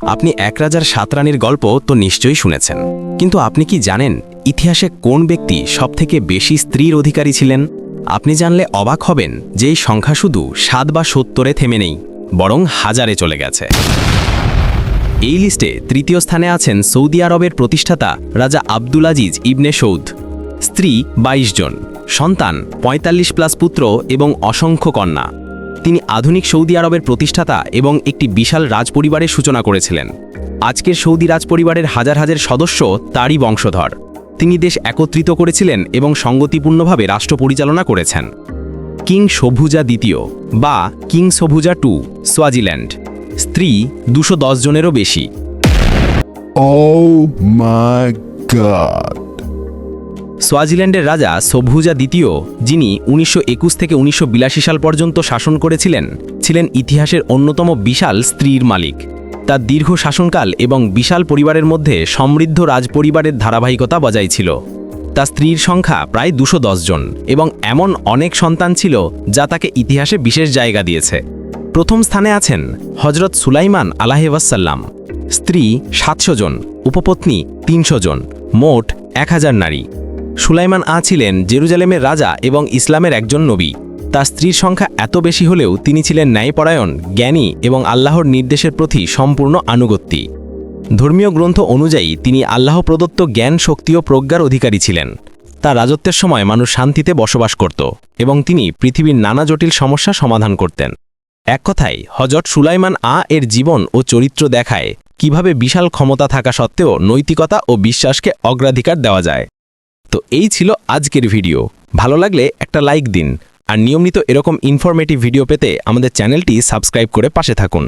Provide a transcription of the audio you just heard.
আপনি এক রাজার সাত রানীর গল্প তো নিশ্চয়ই শুনেছেন। কিন্তু আপনি কি জানেন ইতিহাসে কোন ব্যক্তি সবথেকে বেশি স্ত্রীর অধিকারী ছিলেন? আপনি জানলে অবাক হবেন যে এই সংখ্যা শুধু সাত বা সত্তরে থেমে নেই, বরং হাজারে চলে গেছে। এই লিস্টে তৃতীয় স্থানে আছেন সৌদি আরবের প্রতিষ্ঠাতা রাজা আব্দুল আজিজ ইবনে সৌদ। স্ত্রী ২২ জন, সন্তান ৪৫ প্লাস পুত্র এবং অসংখ্য কন্যা। তিনি আধুনিক সৌদি আরবের প্রতিষ্ঠাতা এবং একটি বিশাল রাজপরিবারের সূচনা করেছিলেন। আজকের সৌদি রাজপরিবারের হাজার হাজার সদস্য তারই বংশধর। তিনি দেশ একত্রিত করেছিলেন এবং সঙ্গতিপূর্ণভাবে রাষ্ট্র পরিচালনা করেছেন। কিং সভুজা দ্বিতীয় বা কিং সভুজা টু, সোয়াজিল্যান্ড। স্ত্রী দুশো জনেরও বেশি। Oh my god. সোয়াজিল্যান্ডের রাজা সভুজা দ্বিতীয়, যিনি উনিশশো একুশ থেকে উনিশশো সাল পর্যন্ত শাসন করেছিলেন, ছিলেন ইতিহাসের অন্যতম বিশাল স্ত্রীর মালিক। তার দীর্ঘ শাসনকাল এবং বিশাল পরিবারের মধ্যে সমৃদ্ধ রাজপরিবারের ধারাবাহিকতা বজায় ছিল। তার স্ত্রীর সংখ্যা প্রায় দুশো জন এবং এমন অনেক সন্তান ছিল যা তাকে ইতিহাসে বিশেষ জায়গা দিয়েছে। প্রথম স্থানে আছেন হজরত সুলাইমান আলাহেবাসাল্লাম স্ত্রী সাতশো জন, উপপত্নী তিনশো জন, মোট এক হাজার নারী। সুলাইমান আ ছিলেন জেরুজালেমের রাজা এবং ইসলামের একজন নবী। তার স্ত্রীর সংখ্যা এত বেশি হলেও তিনি ছিলেন ন্যায়পরায়ণ, জ্ঞানী এবং আল্লাহর নির্দেশের প্রতি সম্পূর্ণ আনুগত্যী। ধর্মীয় গ্রন্থ অনুযায়ী তিনি আল্লাহ প্রদত্ত জ্ঞান, শক্তি ও প্রজ্ঞার অধিকারী ছিলেন। তার রাজত্বের সময় মানুষ শান্তিতে বসবাস করত এবং তিনি পৃথিবীর নানা জটিল সমস্যা সমাধান করতেন। এক কথায় হজরত সুলাইমান আ এর জীবন ও চরিত্র দেখায় কীভাবে বিশাল ক্ষমতা থাকা সত্ত্বেও নৈতিকতা ও বিশ্বাসকে অগ্রাধিকার দেওয়া যায়। তো এই ছিল আজকের ভিডিও। ভালো লাগলে একটা লাইক দিন। আর নিয়মিত এরকম ইনফরমেটিভ ভিডিও পেতে আমাদের চ্যানেলটি সাবস্ক্রাইব করে পাশে থাকুন।